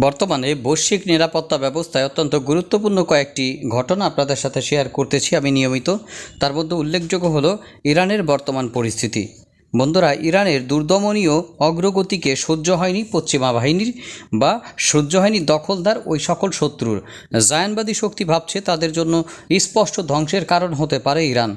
বর্তমানে বৈশ্বিক নিরাপত্তা ব্যবস্থায় অত্যন্ত গুরুত্বপূর্ণ কয়েকটি ঘটনা আপনাদের সাথে শেয়ার করতেছি আমি নিয়মিত। তার মধ্যে উল্লেখযোগ্য হলো ইরানের বর্তমান পরিস্থিতি। বন্ধুরা, ইরানের দুর্দমনীয় অগ্রগতিকে সহ্য হয়নি পশ্চিমা বাহিনীর বা সহ্য হয়নি দখলদার ওই সকল শত্রুর। জায়ানবাদী শক্তি ভাবছে তাদের জন্য স্পষ্ট ধ্বংসের কারণ হতে পারে ইরান।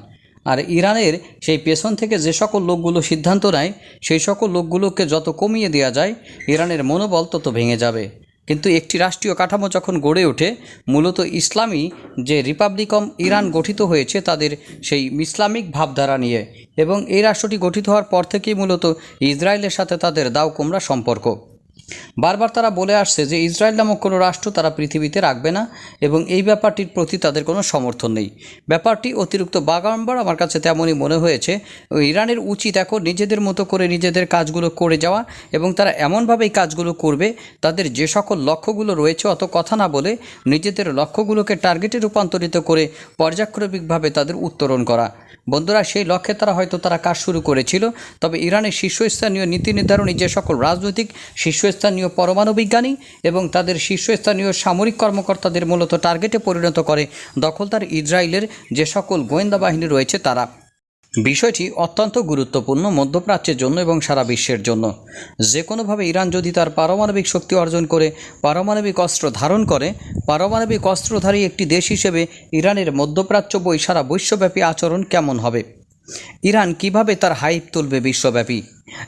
আর ইরানের সেই পেছন থেকে যে সকল লোকগুলো সিদ্ধান্ত নেয়, সেই সকল লোকগুলোকে যত কমিয়ে দেওয়া যায়, ইরানের মনোবল তত ভেঙে যাবে। কিন্তু একটি রাষ্ট্রীয় কাঠামো যখন গড়ে ওঠে, মূলত ইসলামী যে রিপাবলিকম ইরান গঠিত হয়েছে তাদের সেই ইসলামিক ভাবধারা নিয়ে। এবং এই রাষ্ট্রটি গঠিত হওয়ার পর থেকেই মূলত ইসরায়েলের সাথে তাদের দাও কোমরা সম্পর্ক। বারবার তারা বলে আসছে যে ইসরায়েল নামক কোনো রাষ্ট্র তারা পৃথিবীতে রাখবে না এবং এই ব্যাপারটির প্রতি তাদের কোনো সমর্থন নেই। ব্যাপারটি অতিরিক্ত বাগাম্বার আমার কাছে তেমনই মনে হয়েছে। ইরানের উচিত এখন নিজেদের মতো করে নিজেদের কাজগুলো করে যাওয়া এবং তারা এমনভাবেই কাজগুলো করবে, তাদের যে সকল লক্ষ্যগুলো রয়েছে অত কথা না বলে নিজেদের লক্ষ্যগুলোকে টার্গেটে রূপান্তরিত করে পর্যায়ক্রমিকভাবে তাদের উত্তরণ করা। বন্ধুরা, সেই লক্ষ্যে তারা হয়তো তারা কাজ শুরু করেছিল, তবে ইরানের শীর্ষস্থানীয় নীতি নির্ধারণী যে সকল রাজনৈতিক শীর্ষস্থানীয় পরমাণু বিজ্ঞানী এবং তাদের শীর্ষস্থানীয় সামরিক কর্মকর্তাদের মূলত টার্গেটে পরিণত করে দখলদার ইসরায়েলের যে সকল গোয়েন্দা বাহিনী রয়েছে তারা। বিষয়টি অত্যন্ত গুরুত্বপূর্ণ মধ্যপ্রাচ্যের জন্য এবং সারা বিশ্বের জন্য। যে কোনোভাবে ইরান যদি তার পারমাণবিক শক্তি অর্জন করে, পারমাণবিক অস্ত্র ধারণ করে, পারমাণবিক অস্ত্রধারী একটি দেশ হিসেবে ইরানের মধ্যপ্রাচ্য বই সারা বিশ্বব্যাপী আচরণ কেমন হবে? ইরান কীভাবে তার হাইপ তুলবে বিশ্বব্যাপী?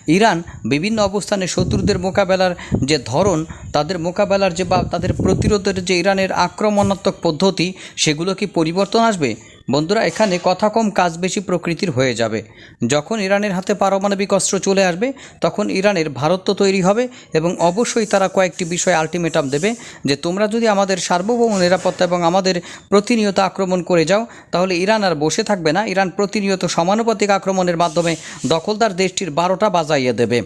ইরান বিভিন্ন অবস্থানে শত্রুদের মোকাবেলার যে ধরন, তাদের মোকাবেলার যে বা, তাদের প্রতিরোধের যে ইরানের আক্রমণাত্মক পদ্ধতি, সেগুলো কি পরিবর্তন আসবে? বন্ধুরা, এখানে কথা কম, কাজ বেশি প্রকৃতির হয়ে যাবে। যখন ইরানের হাতে পারমাণবিক অস্ত্র চলে আসবে, তখন ইরানের ভারত তো তৈরি হবে এবং অবশ্যই তারা কয়েকটি বিষয়ে আলটিমেটাম দেবে যে তোমরা যদি আমাদের সার্বভৌম নিরাপত্তা এবং আমাদের প্রতিনিয়ত আক্রমণ করে যাও, তাহলে ইরান আর বসে থাকবে না। ইরান প্রতিনিয়ত সমানুপাতিক আক্রমণের মাধ্যমে দখলদার দেশটির বারোটা বাজাইয়ে দেবে।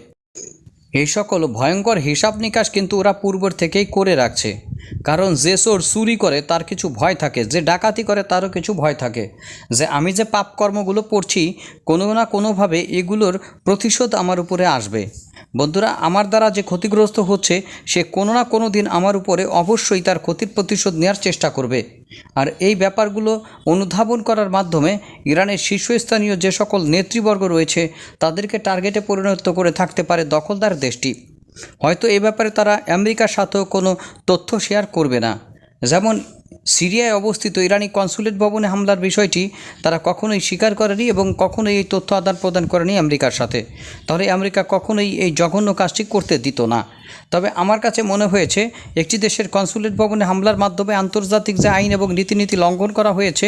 এই সকল ভয়ঙ্কর হিসাব নিকাশ কিন্তু ওরা পূর্বর থেকেই করে রাখছে। কারণ যে চোর চুরি করে তার কিছু ভয় থাকে, যে ডাকাতি করে তারও কিছু ভয় থাকে। যে আমি যে পাপ কর্মগুলো করছি, কোনো না কোনোভাবে এগুলোর প্রতিশোধ আমার উপরে আসবে। বন্ধুরা, আমার দ্বারা যে ক্ষতিগ্রস্ত হচ্ছে, সে কোনো না কোনো দিন আমার উপরে অবশ্যই তার ক্ষতির প্রতিশোধ নেওয়ার চেষ্টা করবে। আর এই ব্যাপারগুলো অনুধাবন করার মাধ্যমে ইরানের শীর্ষস্থানীয় যে সকল নেতৃবর্গ রয়েছে, তাদেরকে টার্গেটে পরিণত করে থাকতে পারে দখলদার দেশটি। হয়তো এ ব্যাপারে তারা আমেরিকার সাথেও কোনো তথ্য শেয়ার করবে না। যেমন সিরিয়ায় অবস্থিত ইরানি কনসুলেট ভবনে হামলার বিষয়টি তারা কখনোই স্বীকার করেনি এবং কখনোই এই তথ্য আদান প্রদান করেনি আমেরিকার সাথে। তাহলে আমেরিকা কখনোই এই জঘন্য কাজটি করতে দিত না। তবে আমার কাছে মনে হয়েছে, একটি দেশের কনসুলেট ভবনে হামলার মাধ্যমে আন্তর্জাতিক যে আইন এবং রীতিনীতি লঙ্ঘন করা হয়েছে,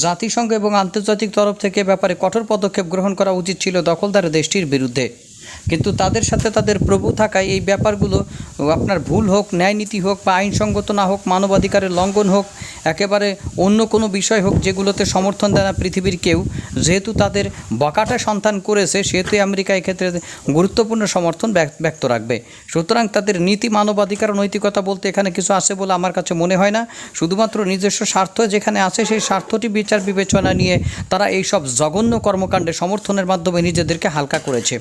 জাতিসংঘ এবং আন্তর্জাতিক তরফ থেকে ব্যাপারে কঠোর পদক্ষেপ গ্রহণ করা উচিত ছিল দখলদার দেশটির বিরুদ্ধে। কিন্তু তাদের সাথে তাদের প্রভু থাকায় এই ব্যাপারগুলো আপনার ভুল হোক ন্যায় নীতি হোক বা আইনসঙ্গত না হোক, মানবাধিকারের লঙ্ঘন হোক, একেবারে অন্য কোনো বিষয় হোক যেগুলোতে সমর্থন দেয় না পৃথিবীর কেউ, যেহেতু তাদের বকাটা সন্তান করেছে, সেহেতু আমেরিকা এক্ষেত্রে গুরুত্বপূর্ণ সমর্থন ব্যক- ব্যক্ত রাখবে। সুতরাং তাদের নীতি, মানবাধিকার, নৈতিকতা বলতে এখানে কিছু আছে বলে আমার কাছে মনে হয় না। শুধুমাত্র নিজস্ব স্বার্থ যেখানে আছে, সেই স্বার্থটি বিচার বিবেচনা নিয়ে তারা এই সব জঘন্য কর্মকাণ্ডে সমর্থনের মাধ্যমে নিজেদেরকে হালকা করেছে।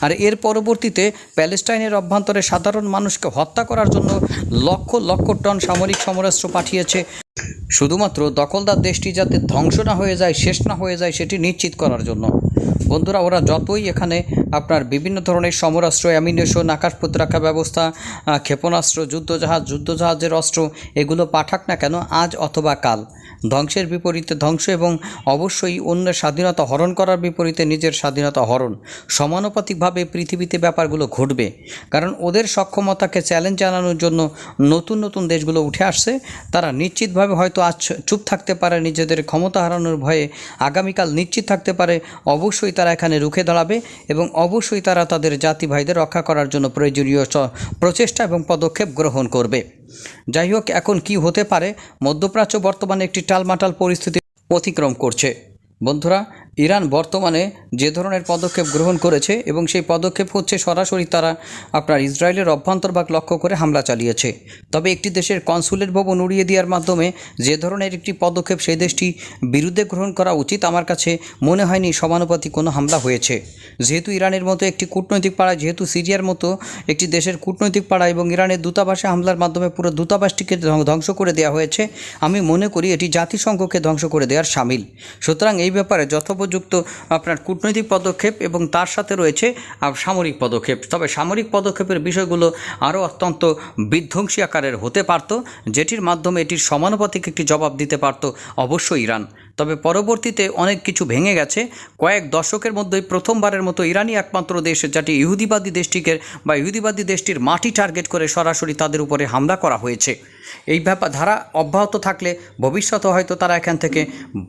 আর এর পরবর্তীতে প্যালেস্টাইনের অভ্যন্তরে সাধারণ মানুষকে হত্যা করার জন্য লক্ষ লক্ষ টন সামরিক সমরাস্ত্র পাঠিয়েছে। শুধুমাত্র দখলদার দেশটি যাতে ধ্বংস না হয়ে যায়, শেষ না হয়ে যায়, সেটি নিশ্চিত করার জন্য। বন্ধুরা, ওরা যতই এখানে আপনার বিভিন্ন ধরনের সমরাস্ত্র অ্যামিনেশন আকাশ প্রতিরক্ষা ব্যবস্থা ক্ষেপণাস্ত্র, যুদ্ধজাহাজ, যুদ্ধজাহাজের অস্ত্র, এগুলো পাঠাক না কেন, আজ অথবা কাল। ধ্বংসের বিপরীতে ধ্বংস এবং অবশ্যই অন্যের স্বাধীনতা হরণ করার বিপরীতে নিজের স্বাধীনতা হরণ। সমানুপাতিকভাবে পৃথিবীতে ব্যাপারগুলো ঘটবে। কারণ ওদের সক্ষমতাকে চ্যালেঞ্জ জানানোর জন্য নতুন নতুন দেশগুলো উঠে আসছে। তারা নিশ্চিতভাবে হয়তো আজ চুপ থাকতে পারে, নিজেদের ক্ষমতা হারানোর ভয়ে আগামীকাল নিশ্চিত থাকতে পারে। অবশ্যই তারা এখানে রুখে দাঁড়াবে এবং অবশ্যই তারা তাদের জাতি ভাইদের রক্ষা করার জন্য প্রয়োজনীয় প্রচেষ্টা এবং পদক্ষেপ গ্রহণ করবে। যাই হোক এখন কি হতে পারে? মধ্যপ্রাচ্য বর্তমানে একটি টালমাটাল পরিস্থিতি অতিক্রম করছে। বন্ধুরা ইরান বর্তমানে যে ধরনের পদক্ষেপ গ্রহণ করেছে এবং সেই পদক্ষেপ হচ্ছে সরাসরি তারা আপনার ইসরায়েলের অভ্যন্তরভাগ লক্ষ্য করে হামলা চালিয়েছে। তবে একটি দেশের কনসুলেট ভবন উড়িয়ে দেওয়ার মাধ্যমে যে ধরনের একটি পদক্ষেপ সেই দেশটি বিরুদ্ধে গ্রহণ করা উচিত আমার কাছে মনে হয়নি সমানুপাতিক কোনো হামলা হয়েছে। যেহেতু ইরানের মতো একটি কূটনৈতিক পাড়া, যেহেতু সিরিয়ার মতো একটি দেশের কূটনৈতিক পাড়া এবং ইরানের দূতাবাসে হামলার মাধ্যমে পুরো দূতাবাসটিকে ধ্বংস করে দেওয়া হয়েছে, আমি মনে করি এটি জাতিসংঘকে ধ্বংস করে দেওয়ার সামিল। সুতরাং এই ব্যাপারে যথোপযুক্ত আপনার কূটনৈতিক পদক্ষেপ এবং তার সাথে রয়েছে সামরিক পদক্ষেপ। তবে সামরিক পদক্ষেপের বিষয়গুলো আরও অত্যন্ত বিধ্বংসী আকারের হতে পারত, যেটির মাধ্যমে এটির সমানুপাতিক একটি জবাব দিতে পারত অবশ্যই ইরান। তবে পরবর্তীতে অনেক কিছু ভেঙে গেছে। কয়েক দশকের মধ্যেই প্রথমবারের মতো ইরানই একমাত্র দেশ, যেটি ইহুদিবাদী দেশটিকে বা ইহুদিবাদী দেশটির মাটি টার্গেট করে সরাসরি তাদের উপরে হামলা করা হয়েছে। এই ব্যাপার ধারা অব্যাহত থাকলে ভবিষ্যতে হয়তো তারা এখান থেকে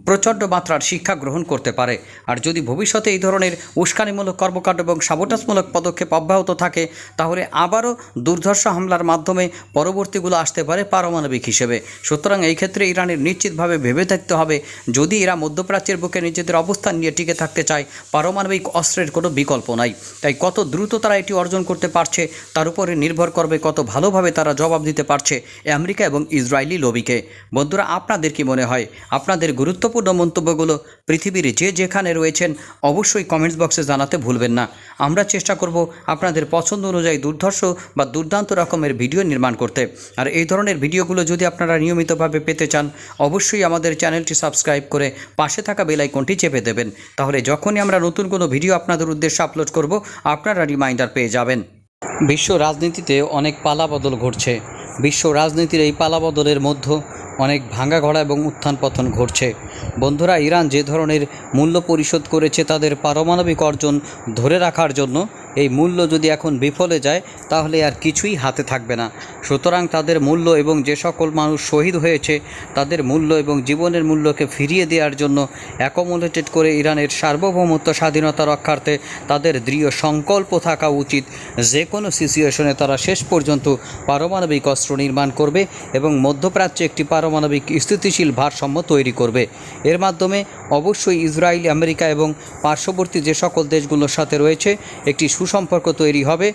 প্রচণ্ড মাত্রার শিক্ষা গ্রহণ করতে পারে। আর যদি ভবিষ্যতে এই ধরনের উস্কানিমূলক কর্মকাণ্ড এবং সাবোটাসমূলক পদক্ষেপ অব্যাহত থাকে, তাহলে আবারও দুর্ধর্ষ হামলার মাধ্যমে পরবর্তীগুলো আসতে পারে পারমাণবিক হিসেবে। সুতরাং এই ক্ষেত্রে ইরানের নিশ্চিতভাবে ভেবে থাকতে হবে যদি এরা মধ্যপ্রাচ্যের বুকে নিজেদের অবস্থান নিয়ে টিকে থাকতে চায়, পারমাণবিক অস্ত্রের কোনো বিকল্প নাই। তাই কত দ্রুত তারা এটি অর্জন করতে পারছে, তার উপরে নির্ভর করবে কত ভালোভাবে তারা জবাব দিতে পারছে আমেরিকা এবং ইসরায়েলি লবিকে বন্ধুরা, আপনাদের কি মনে হয়? আপনাদের গুরুত্বপূর্ণ মন্তব্যগুলো পৃথিবীর যে যেখানে রয়েছেন অবশ্যই কমেন্টস বক্সে জানাতে ভুলবেন না। আমরা চেষ্টা করব আপনাদের পছন্দ অনুযায়ী দুর্ধর্ষ বা দুর্দান্ত রকমের ভিডিও নির্মাণ করতে। আর এই ধরনের ভিডিওগুলো যদি আপনারা নিয়মিতভাবে পেতে চান, অবশ্যই আমাদের চ্যানেলটি সাবস্ক্রাইব করে পাশে থাকা বেল আইকনটি চেপে দেবেন। তাহলে যখনই আমরা নতুন কোনো ভিডিও আপনাদের উদ্দেশ্যে আপলোড করব, আপনারা রিমাইন্ডার পেয়ে যাবেন। বিশ্ব রাজনীতিতে অনেক পালাবদল ঘটছে। বিশ্ব রাজনীতির এই পালাবদলের মধ্যে অনেক ভাঙা ঘোড়া এবং উত্থান পতন ঘটছে। বন্ধুরা, ইরান যে ধরনের মূল্য পরিশোধ করেছে তাদের পারমাণবিক অর্জন ধরে রাখার জন্য এই মূল্য যদি এখন বিফলে যায়, তাহলে আর কিছুই হাতে থাকবে না। সুতরাং তাদের মূল্য এবং যে সকল মানুষ শহীদ হয়েছে, তাদের মূল্য এবং জীবনের মূল্যকে ফিরিয়ে দেওয়ার জন্য অ্যাকোমোডেটেড করে ইরানের সার্বভৌমত্ব স্বাধীনতা রক্ষার্থে তাদের দৃঢ় সংকল্প থাকা উচিত। যে কোনো সিচুয়েশনে তারা শেষ পর্যন্ত পারমাণবিক অস্ত্র নির্মাণ করবে এবং মধ্যপ্রাচ্যে একটি পারমাণবিক স্থিতিশীল ভারসাম্য তৈরি করবে। এর মাধ্যমে অবশ্যই ইসরায়েল, আমেরিকা এবং পার্শ্ববর্তী যে সকল দেশগুলোর সাথে রয়েছে, একটি সুসম্পর্ক তৈরি হবে।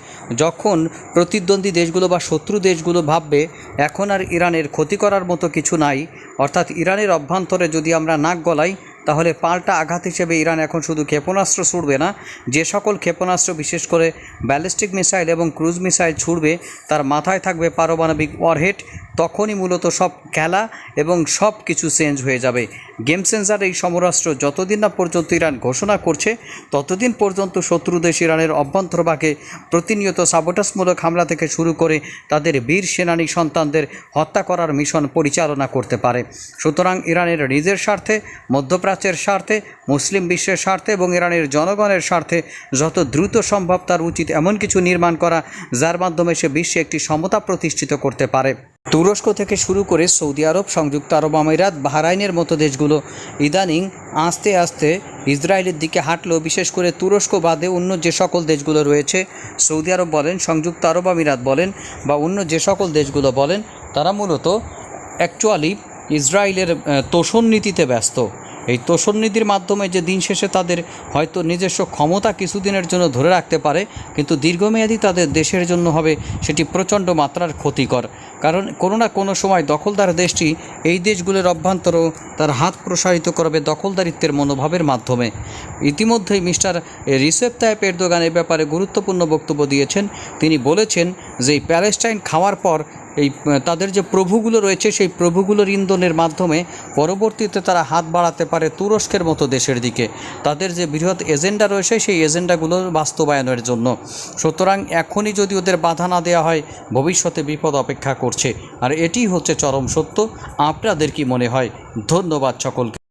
যখন প্রতিদ্বন্দ্বী দেশগুলো বা শত্রু দেশগুলো ভাববে, এখন আর ইরানের ক্ষতি করার মতো কিছু নাই। অর্থাৎ ইরানের অভ্যন্তরে যদি আমরা নাক গলাই, তাহলে পাল্টা আঘাত হিসেবে ইরান এখন শুধু ক্ষেপণাস্ত্র ছুড়বে না, যে সকল ক্ষেপণাস্ত্র, বিশেষ করে ব্যালিস্টিক মিসাইল এবং ক্রুজ মিসাইল ছুড়বে, তার মাথায় থাকবে পারমাণবিক ওয়ারহেড তখনই মূলত সব খেলা এবং সব কিছু চেঞ্জ হয়ে যাবে। গেম সেন্সার এই সমরাষ্ট্র যতদিন না পর্যন্ত ইরান ঘোষণা করছে, ততদিন পর্যন্ত শত্রু দেশ ইরানের অভ্যন্তরভাগে প্রতিনিয়ত সাবোটাসমূলক হামলা থেকে শুরু করে তাদের বীর সেনানী সন্তানদের হত্যা করার মিশন পরিচালনা করতে পারে। সুতরাং ইরানের নিজের স্বার্থে, মধ্যপ্রাচ্যের স্বার্থে, মুসলিম বিশ্বের স্বার্থে এবং ইরানের জনগণের স্বার্থে যত দ্রুত সম্ভব তার উচিত এমন কিছু নির্মাণ করা, যার মাধ্যমে সে বিশ্বে একটি সমতা প্রতিষ্ঠিত করতে পারে। তুরস্ক থেকে শুরু করে সৌদি আরব, সংযুক্ত আরব আমিরাত, বাহরাইনের মতো দেশগুলো ইদানিং আস্তে আস্তে ইসরায়েলের দিকে হাঁটলো। বিশেষ করে তুরস্ক বাদে অন্য যে সকল দেশগুলো রয়েছে, সৌদি আরব বলেন, সংযুক্ত আরব আমিরাত বলেন বা অন্য যে সকল দেশগুলো বলেন, তারা মূলত অ্যাকচুয়ালি ইসরায়েলের তোষণ নীতিতে ব্যস্ত। এই তোষণ নীতির মাধ্যমে যে দিন শেষে তাদের হয়তো নিজস্ব ক্ষমতা কিছুদিনের জন্য ধরে রাখতে পারে, কিন্তু দীর্ঘমেয়াদী তাদের দেশের জন্য হবে সেটি প্রচণ্ড মাত্রার ক্ষতিকর। কারণ কোনো না কোনো সময় দখলদার দেশটি এই দেশগুলোর অভ্যন্তরও তার হাত প্রসারিত করবে দখলদারিত্বের মনোভাবের মাধ্যমে। ইতিমধ্যেই মিস্টার রিসেপ তাইপ এরদোগান এ ব্যাপারে গুরুত্বপূর্ণ বক্তব্য দিয়েছেন। তিনি বলেছেন যে প্যালেস্টাইন খাওয়ার পর এই তাদের যে প্রভুগুলো রয়েছে, সেই প্রভুগুলোর ইন্ধনের মাধ্যমে পরবর্তীতে তারা হাত বাড়াতে পারে তুরস্কের মতো দেশের দিকে। তাদের যে বৃহৎ এজেন্ডা রয়েছে, সেই এজেন্ডাগুলো বাস্তবায়নের জন্য। সুতরাং এখনই যদি ওদের বাধা না দেওয়া হয়, ভবিষ্যতে বিপদ অপেক্ষা করছে। আর এটি হচ্ছে চরম সত্য। আপনাদের কি মনে হয়? ধন্যবাদ সকলকে।